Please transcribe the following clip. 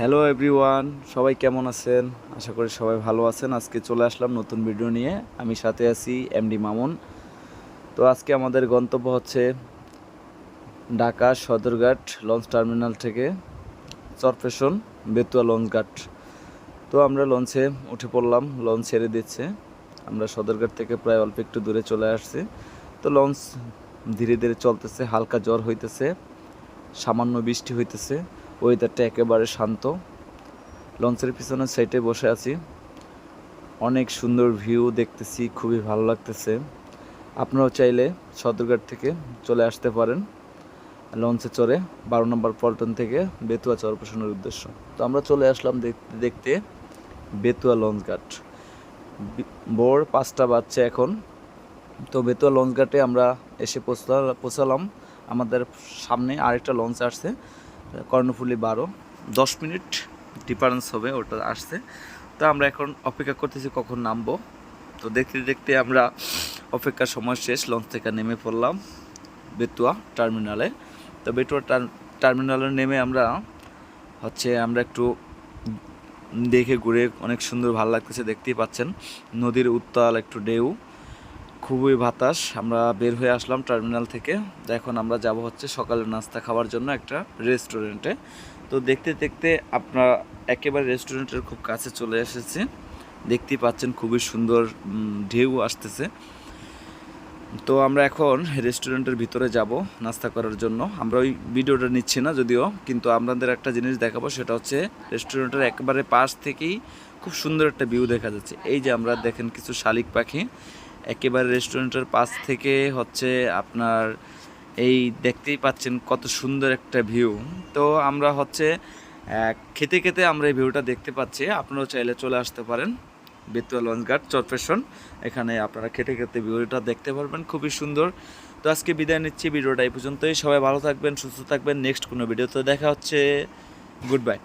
Hello everyone সবাই কেমন আছেন? আশা করি সবাই ভালো আছেন। আজকে চলে আসলাম নতুন ভিডিও নিয়ে। আমি সাথে আছি এমডি মামুন। তো আজকে আমাদের গন্তব্য হচ্ছে ঢাকা সদরঘাট লঞ্চ টার্মিনাল থেকে চরপেশন বেতুয়া লঞ্চ ঘাট। তো আমরা লঞ্চে উঠে পড়লাম, লঞ্চ ছেড়ে দিচ্ছে। আমরা সদরঘাট থেকে প্রায় অল্প একটু দূরে চলে আসছি। তো লঞ্চ ধীরে ধীরে চলতেছে, হালকা জ্বর হইতেছে, সামান্য বৃষ্টি হইতেছে। ওয়েদারটা একেবারে শান্ত। লঞ্চের পিছনের সাইডে বসে আছি। অনেক সুন্দর ভিউ দেখতেছি, খুবই ভালো লাগতেছে। আপনারাও চাইলে সদরঘাট থেকে চলে আসতে পারেন লঞ্চে চড়ে বারো নম্বর পল্টন থেকে বেতুয়া চরপোষণের উদ্দেশ্য। তো আমরা চলে আসলাম দেখতে দেখতে বেতুয়া লঞ্চ ঘাট। বি- ভোর পাঁচটা বাজছে এখন। তো বেতুয়া লঞ্চ ঘাটে আমরা এসে পৌঁছলা- পৌঁছালাম। আমাদের সামনে আরেকটা লঞ্চ আসছে। কর্ণফুলি বারো। দশ মিনিট ডিফারেন্স হবে, ওটা আসছে। তো আমরা এখন অপেক্ষা করতেছি কখন নামবো। তো দেখতে দেখতে আমরা অপেক্ষার সময় শেষ, লঞ্চ থেকে নেমে পড়লাম বেতুয়া টার্মিনালে। তো বেতুয়া টার- টার্মিনালে নেমে আমরা হচ্ছে আমরা একটু দেখে ঘুরে অনেক সুন্দর ভালো লাগতেছে, দেখতেই পাচ্ছেন। নদীর উত্তাল, একটু ঢেউ। খুবই বাতাস। আমরা বের হয়ে আসলাম টার্মিনাল থেকে। এখন আমরা যাব হচ্ছে সকালের নাস্তা খাওয়ার জন্য একটা রেস্টুরেন্টে তো দেখতে দেখতে আপনার একেবারে রেস্টুরেন্টের খুব কাছে চলে এসেছে। দেখতেই পাচ্ছেন খুবই সুন্দর ঢেউ আসতেছে। তো আমরা এখন রেস্টুরেন্টের ভিতরে যাব নাস্তা করার জন্য। আমরা ওই ভিডিওটা নিচ্ছি না যদিও, কিন্তু আপনাদের একটা জিনিস দেখাবো, সেটা হচ্ছে রেস্টুরেন্টের একেবারে পাশ থেকেই খুব সুন্দর একটা ভিউ দেখা যাচ্ছে। এই যে আমরা দেখেন কিছু শালিক পাখি। একেবারে রেস্টুরেন্টের পাশ থেকে হচ্ছে আপনার এই দেখতেই পাচ্ছেন কত সুন্দর একটা ভিউ। তো আমরা হচ্ছে খেতে খেতে আমরা এই ভিউটা দেখতে পাচ্ছি। আপনারাও চাইলে চলে আসতে পারেন। বেতুয়া লঞ্চ ঘাট চরপেশন এখানে আপনারা খেতে খেতে ভিডিওটা দেখতে পারবেন। খুবই সুন্দর। তো আজকে বিদায় নিচ্ছি। ভিডিওটা এই পর্যন্তই। সবাই ভালো থাকবেন, সুস্থ থাকবেন। নেক্সট কোনো ভিডিওতে দেখা হচ্ছে। Good bye.